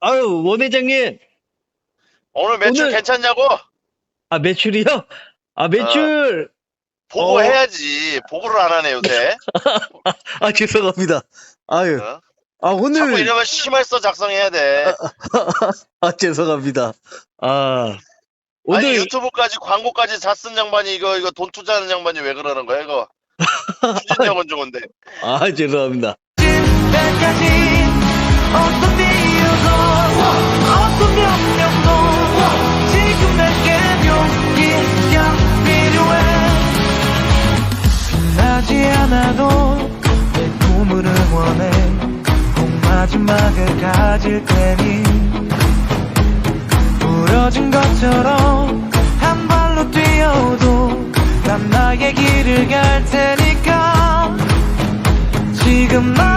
아유, 원 회장님. 오늘 매출 오늘- 괜찮냐고? 아, 매출이요? 아, 매출. 보고 어. 해야지. 보고를 안 하네, 요새. 아, 죄송합니다. 아유, 어? 아, 자꾸 오늘. 이러면 심할서 작성해야 돼. 아, 죄송합니다. 아, 아니, 오늘. 유튜브까지 광고까지 다쓴 양반이 이거, 이거 돈 투자하는 양반이 왜 그러는 거야, 이거? 추진력은 좋은데. 아, 죄송합니다. 때까지 않아도 내 꿈을 응원해. 꼭 마지막을 가질 테니. 부러진 것처럼 한 발로 뛰어도 난 나의 길을 갈 테니까. 지금 나